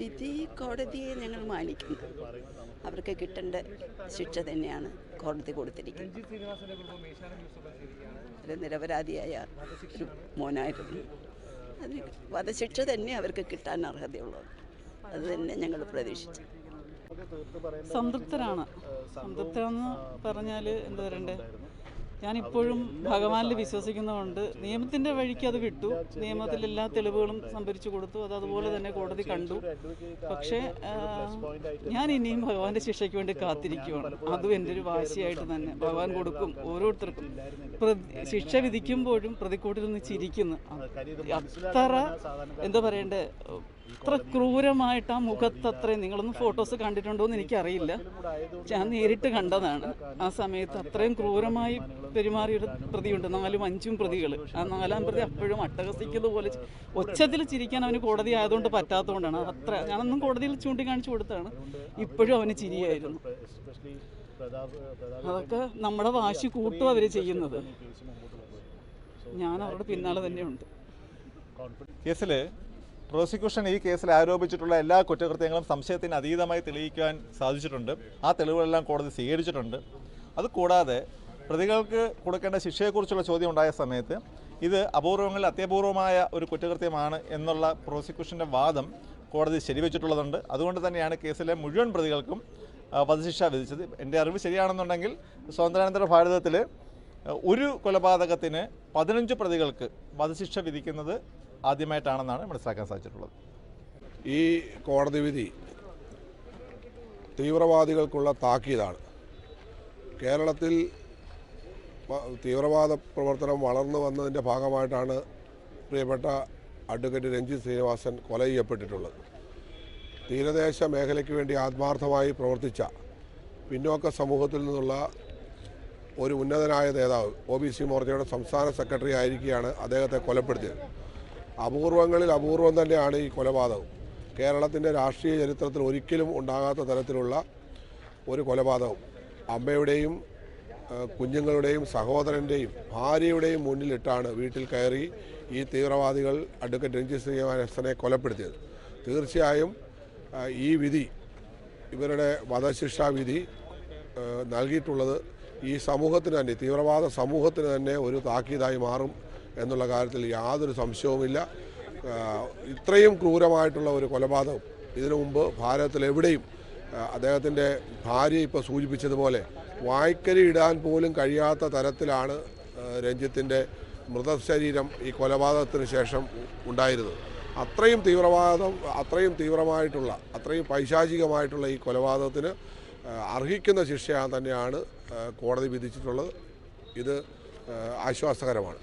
വിധി കോടതിയെ ഞങ്ങൾ മാനിക്കുന്നു. അവർക്ക് കിട്ടേണ്ട ശിക്ഷ തന്നെയാണ് കോടതി കൊടുത്തിരിക്കുന്നത്. നിരപരാധിയായ ഒരു മോനായിരുന്നു. അതിന് വധശിക്ഷ തന്നെ അവർക്ക് കിട്ടാൻ അർഹതയുള്ളത് അത് തന്നെ ഞങ്ങൾ പ്രതീക്ഷിച്ചു. സംതൃപ്തരാണ്. സംതൃപ്തരെന്ന് പറഞ്ഞാൽ എന്താ പറയണ്ടേ? ഞാനിപ്പോഴും ഭഗവാനിൽ വിശ്വസിക്കുന്നതുകൊണ്ട് നിയമത്തിന്റെ വഴിക്ക് അത് വിട്ടു. നിയമത്തിൽ എല്ലാ തെളിവുകളും സംഭരിച്ചു കൊടുത്തു. അത് അതുപോലെ തന്നെ കോടതി കണ്ടു. പക്ഷേ ഞാൻ ഇനിയും ഭഗവാന്റെ ശിക്ഷയ്ക്ക് വേണ്ടി കാത്തിരിക്കുകയാണ് അതും എന്റെ ഒരു വാശിയായിട്ട് തന്നെ. ഭഗവാൻ കൊടുക്കും ഓരോരുത്തർക്കും. ശിക്ഷ വിധിക്കുമ്പോഴും പ്രതിക്കൂട്ടിൽ നിന്ന് ചിരിക്കുന്നു. അത്ര എന്താ പറയണ്ടേ അത്ര ക്രൂരമായിട്ട് ആ മുഖത്ത് അത്രയും നിങ്ങളൊന്നും ഫോട്ടോസ് കണ്ടിട്ടുണ്ടോ എന്ന് എനിക്കറിയില്ല. ഞാൻ നേരിട്ട് കണ്ടതാണ്. ആ സമയത്ത് അത്രയും ക്രൂരമായി പെരുമാറിയൊരു പ്രതിയുണ്ട്. നാലും അഞ്ചും പ്രതികൾ ആ നാലാം പ്രതി അപ്പോഴും അട്ടഹസിക്കുന്നത് പോലെ ഒച്ചത്തിൽ ചിരിക്കാൻ അവന് കോടതി ആയതുകൊണ്ട് പറ്റാത്തതുകൊണ്ടാണ്. അത്ര ഞാനൊന്നും കോടതിയിൽ ചൂണ്ടിക്കാണിച്ചു കൊടുത്താണ് ഇപ്പോഴും അവന് ചിരിയായിരുന്നു. അതൊക്കെ നമ്മുടെ വാശി കൂട്ടും അവർ ചെയ്യുന്നത്. ഞാൻ അവരുടെ പിന്നാലെ തന്നെയുണ്ട്. കേസിൽ പ്രോസിക്യൂഷൻ ഈ കേസിൽ ആരോപിച്ചിട്ടുള്ള എല്ലാ കുറ്റകൃത്യങ്ങളും സംശയത്തിന് അതീതമായി തെളിയിക്കാൻ സാധിച്ചിട്ടുണ്ട്. ആ തെളിവുകളെല്ലാം കോടതി സ്വീകരിച്ചിട്ടുണ്ട്. അതുകൂടാതെ പ്രതികൾക്ക് കൊടുക്കേണ്ട ശിക്ഷയെക്കുറിച്ചുള്ള ചോദ്യം ഉണ്ടായ സമയത്ത് ഇത് അപൂർവങ്ങളിൽ അത്യപൂർവമായ ഒരു കുറ്റകൃത്യമാണ് എന്നുള്ള പ്രോസിക്യൂഷന്റെ വാദം കോടതി ശരിവെച്ചിട്ടുള്ളതുണ്ട്. അതുകൊണ്ട് തന്നെയാണ് കേസിലെ മുഴുവൻ പ്രതികൾക്കും വധശിക്ഷ വിധിച്ചത്. എന്റെ അറിവ് ശരിയാണെന്നുണ്ടെങ്കിൽ സ്വാതന്ത്ര്യാനന്തര ഭാരതത്തിൽ ഒരു കൊലപാതകത്തിന് പതിനഞ്ച് പ്രതികൾക്ക് വധശിക്ഷ വിധിക്കുന്നത് ആദ്യമായിട്ടാണെന്നാണ് മനസ്സിലാക്കാൻ സാധിച്ചിട്ടുള്ളത്. ഈ കോടതി വിധി തീവ്രവാദികൾക്കുള്ള താക്കീതാണ്. കേരളത്തിൽ തീവ്രവാദ പ്രവർത്തനം വളർന്നു വന്നതിന്റെ ഭാഗമായിട്ടാണ് പ്രിയപ്പെട്ട അഡ്വക്കേറ്റ് രഞ്ജിത് ശ്രീനിവാസൻ കൊല ചെയ്യപ്പെട്ടിട്ടുള്ളത് തീരദേശ മേഖലയ്ക്ക് വേണ്ടി ആത്മാർത്ഥമായി പ്രവർത്തിച്ച പിന്നോക്ക സമൂഹത്തിൽ നിന്നുള്ള ഒരു ഉന്നതനായ നേതാവ് ഒ ബി സി മോർച്ചയുടെ സംസ്ഥാന സെക്രട്ടറി ആയിരിക്കുകയാണ് അദ്ദേഹത്തെ കൊലപ്പെടുത്തിയത്. അപൂർവങ്ങളിൽ അപൂർവം തന്നെയാണ് ഈ കൊലപാതകം. കേരളത്തിന്റെ രാഷ്ട്രീയ ചരിത്രത്തിൽ ഒരിക്കലും ഉണ്ടാകാത്ത തരത്തിലുള്ള ഒരു കൊലപാതകം. അമ്മയുടെയും കുഞ്ഞുങ്ങളുടെയും സഹോദരന്റെയും ഭാര്യയുടെയും മുന്നിലിട്ടാണ് വീട്ടിൽ കയറി ഈ തീവ്രവാദികൾ അഡ്വക്കേറ്റ് രഞ്ജിത് ശ്രീനിവാസനെ കൊലപ്പെടുത്തിയത്. തീർച്ചയായും ഈ വിധി ഇവരുടെ വധശിക്ഷാ വിധി നൽകിയിട്ടുള്ളത് ഈ സമൂഹത്തിന് തന്നെ തീവ്രവാദ സമൂഹത്തിന് തന്നെ ഒരു താക്കീതായി മാറും എന്നുള്ള കാര്യത്തിൽ യാതൊരു സംശയവുമില്ല. ഇത്രയും ക്രൂരമായിട്ടുള്ള ഒരു കൊലപാതകം ഇതിനു മുമ്പ് ആ, അദ്ദേഹത്തിന്റെ ഭാര്യ ഇപ്പോൾ സൂചിപ്പിച്ചതുപോലെ വായ്ക്കരി ഇടാൻ പോലും കഴിയാത്ത തരത്തിലാണ് രഞ്ജിത്തിന്റെ മൃതശരീരം ഈ കൊലപാതകത്തിന് ശേഷം ഉണ്ടായിരുന്നത്. അത്രയും തീവ്രവാദം അത്രയും തീവ്രമായിട്ടുള്ള അത്രയും പൈശാചികമായിട്ടുള്ള ഈ കൊലപാതകത്തിന് അർഹിക്കുന്ന ശിക്ഷ തന്നെയാണ് കോടതി വിധിച്ചിട്ടുള്ളത്. ഇത് ആശ്വാസകരമാണ്.